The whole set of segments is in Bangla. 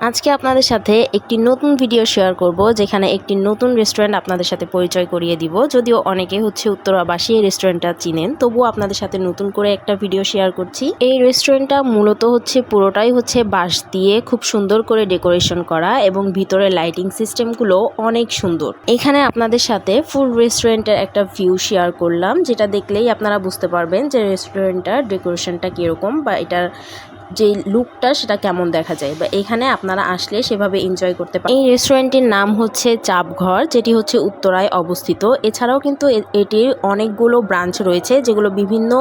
আজকে আপনাদের সাথে একটি নতুন ভিডিও শেয়ার করব, যেখানে একটি নতুন রেস্টুরেন্ট আপনাদের সাথে পরিচয় করিয়ে দিব। যদিও অনেকে হচ্ছে উত্তরাবাসী এই রেস্টুরেন্টটা চিনেন, তবুও আপনাদের সাথে নতুন করে একটা ভিডিও শেয়ার করছি। এই রেস্টুরেন্টটা মূলত হচ্ছে পুরোটাই হচ্ছে বাঁশ দিয়ে খুব সুন্দর করে ডেকোরেশন করা এবং ভিতরে লাইটিং সিস্টেমগুলো অনেক সুন্দর। এখানে আপনাদের সাথে ফুল রেস্টুরেন্টের একটা ভিউ শেয়ার করলাম, যেটা দেখলেই আপনারা বুঝতে পারবেন যে রেস্টুরেন্টটার ডেকোরেশনটা কীরকম বা এটার যে লুকটা সেটা কেমন দেখা যায় বা এখানে আপনারা আসলে সেভাবে এনজয় করতে পারেন এই রেস্টুরেন্টটির নাম হচ্ছে চাপঘর, যেটি হচ্ছে উত্তরায় অবস্থিত। এছাড়াও কিন্তু এটির অনেকগুলো ব্রাঞ্চ রয়েছে যেগুলো বিভিন্ন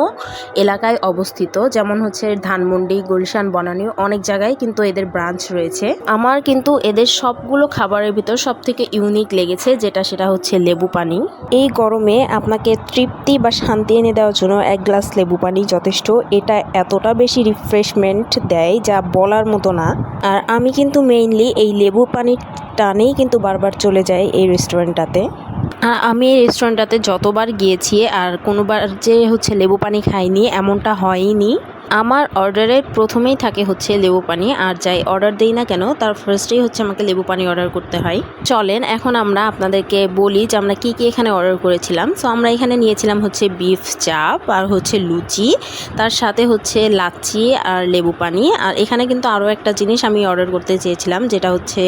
এলাকায় অবস্থিত। যেমন হচ্ছে ধানমন্ডি, গুলশান, বনানী, অনেক জায়গায় কিন্তু এদের ব্রাঞ্চ রয়েছে। আমার কিন্তু এদের সবগুলো খাবারের ভিতর সব থেকে ইউনিক লেগেছে, যেটা সেটা হচ্ছে লেবু পানি। এই গরমে আপনাকে তৃপ্তি বা শান্তি এনে দেওয়ার জন্য এক গ্লাস লেবু পানি যথেষ্ট। এটা এতটা বেশি রিফ্রেশমেন্ট দেয় যা বলার মতো না। আর আমি কিন্তু মেইনলি এই লেবু পানির টানেই কিন্তু বারবার চলে যাই এই রেস্টুরেন্টটাতে। আর আমি এই রেস্টুরেন্টটাতে যতবার গিয়েছি আর কোনোবার যে হচ্ছে লেবু পানি খাইনি, এমনটা হয়নি আমার অর্ডারের প্রথমেই থাকে হচ্ছে লেবু পানি, আর যাই অর্ডার দেই না কেন, তার ফার্স্টেই হচ্ছে আমাকে লেবু পানি অর্ডার করতে হয়। চলেন, এখন আমরা আপনাদেরকে বলি যে আমরা কী কী এখানে অর্ডার করেছিলাম। সো আমরা এখানে নিয়েছিলাম হচ্ছে বিফ চাপ আর হচ্ছে লুচি, তার সাথে হচ্ছে লাচ্ছি আর লেবু পানি। আর এখানে কিন্তু আরও একটা জিনিস আমি অর্ডার করতে চেয়েছিলাম, যেটা হচ্ছে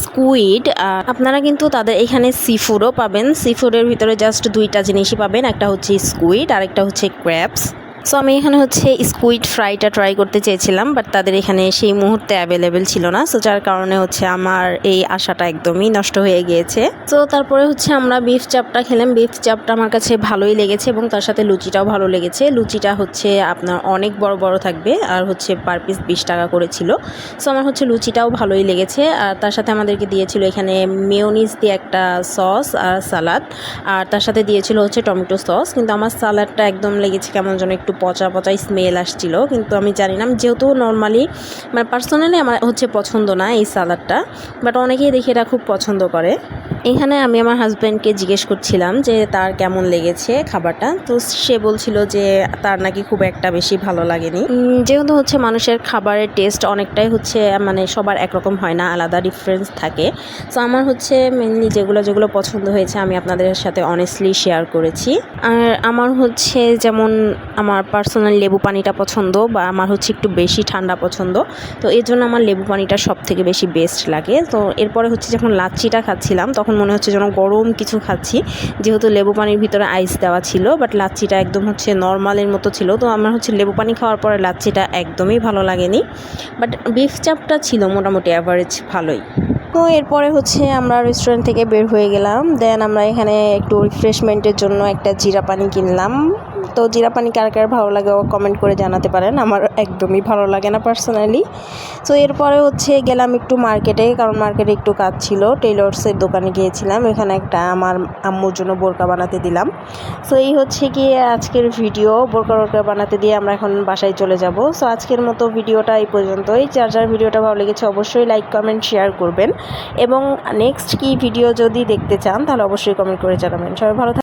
স্কুইড আর আপনারা কিন্তু তাদের এখানে সি ফুডও পাবেন। সি ফুডের ভিতরে জাস্ট দুইটা জিনিসই পাবেন, একটা হচ্ছে স্কুইড আর একটা হচ্ছে ক্র্যাবস সো আমি এখানে হচ্ছে স্কুইড ফ্রাইটা ট্রাই করতে চেয়েছিলাম বাট তাদের এখানে সেই মুহূর্তে অ্যাভেলেবেল ছিল না। সো যার কারণে হচ্ছে আমার এই আশাটা একদমই নষ্ট হয়ে গিয়েছে। তো তারপরে হচ্ছে আমরা বিফ চাপটা খেলাম। বিফ চাপটা আমার কাছে ভালোই লেগেছে এবং তার সাথে লুচিটাও ভালো লেগেছে। লুচিটা হচ্ছে আপনার অনেক বড় বড় থাকবে আর হচ্ছে পার পিস বিশ টাকা করেছিল সো আমার হচ্ছে লুচিটাও ভালোই লেগেছে। আর তার সাথে আমাদেরকে দিয়েছিল এখানে মেয়োনিজ দিয়ে একটা সস আর সালাদ আর তার সাথে দিয়েছিল হচ্ছে টমেটো সস কিন্তু আমার সালাডটা একদম লেগেছে কেমন যেন একটু পচা পচা স্মেল আসছিল, কিন্তু আমি জানি না যেহেতু নর্মালি মানে পার্সোনালি আমার হচ্ছে পছন্দ না এই সালাডটা বাট অনেকেই দেখি এটা খুব পছন্দ করে। এখানে আমি আমার হাজব্যান্ডকে জিজ্ঞেস করছিলাম যে তার কেমন লেগেছে খাবারটা। তো সে বলছিল যে তার নাকি খুব একটা বেশি ভালো লাগেনি। যেহেতু হচ্ছে মানুষের খাবারের টেস্ট অনেকটাই হচ্ছে মানে সবার একরকম হয় না, আলাদা ডিফারেন্স থাকে। সো আমার হচ্ছে মেনলি যেগুলো যেগুলো পছন্দ হয়েছে আমি আপনাদের সাথে অনেস্টলি শেয়ার করেছি। আর আমার হচ্ছে যেমন আমার পার্সোনাল লেবু পানিটা পছন্দ বা আমার হচ্ছে একটু বেশি ঠান্ডা পছন্দ, তো এর জন্য আমার লেবু পানিটা সব থেকে বেশি বেস্ট লাগে। তো এরপরে হচ্ছে যখন লাচ্ছিটা খাচ্ছিলাম তখন মনে হচ্ছে যেন গরম কিছু খাচ্ছি। যেহেতু লেবু পানির ভিতরে আইস দেওয়া ছিল বাট লাচ্ছিটা একদম হচ্ছে নর্মালের মতো ছিল। তো আমার হচ্ছে লেবু পানি খাওয়ার পরে লাচ্ছিটা একদমই ভালো লাগেনি। বাট বিফ চাপটা ছিল মোটামুটি অ্যাভারেজ ভালোই। তো এরপরে হচ্ছে আমরা রেস্টুরেন্ট থেকে বের হয়ে গেলাম। দেন আমরা এখানে একটু রিফ্রেশমেন্টের জন্য একটা জিরা পানি কিনলাম। তো জিরা পানি কার কার ভালো লাগে ও কমেন্ট করে জানাতে পারেন। আমার একদমই ভালো লাগে না পার্সোনালি তো এরপরে হচ্ছে গেলাম একটু মার্কেটে কারণ মার্কেটে একটু কাজ ছিল। টেইলর্সের দোকানে গিয়েছিলাম। এখানে একটা আমার আম্মুর জন্য বোরকা বানাতে দিলাম। তো এই হচ্ছে গিয়ে আজকের ভিডিও বোরকা বোরকা বানাতে দিয়ে আমরা এখন বাসায় চলে যাব। সো আজকের মতো ভিডিওটা এই পর্যন্তই। যার যার ভিডিওটা ভালো লেগেছে অবশ্যই লাইক কমেন্ট শেয়ার করবেন। এবং নেক্সট কি ভিডিও যদি দেখতে চান, তাহলে অবশ্যই কমেন্ট করে জানাবেন। সবাই ভালো